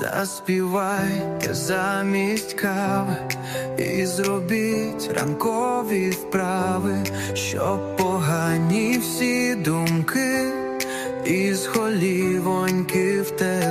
Заспівайте замість кави і зробіть ранкові вправи, щоб погані всі думки із холівоньки втекли.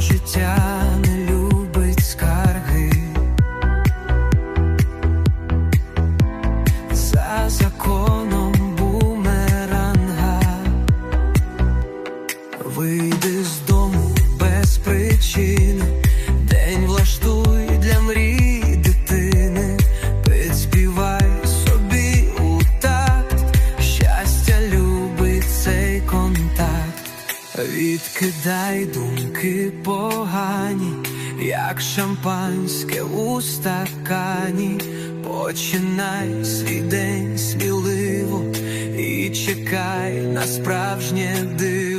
Життя не любить скарги. За законом бумеранга Вийди з дому без причини, відкидай думки погані, як шампанське у стакані, починай свій день сміливо і чекай на справжнє диво.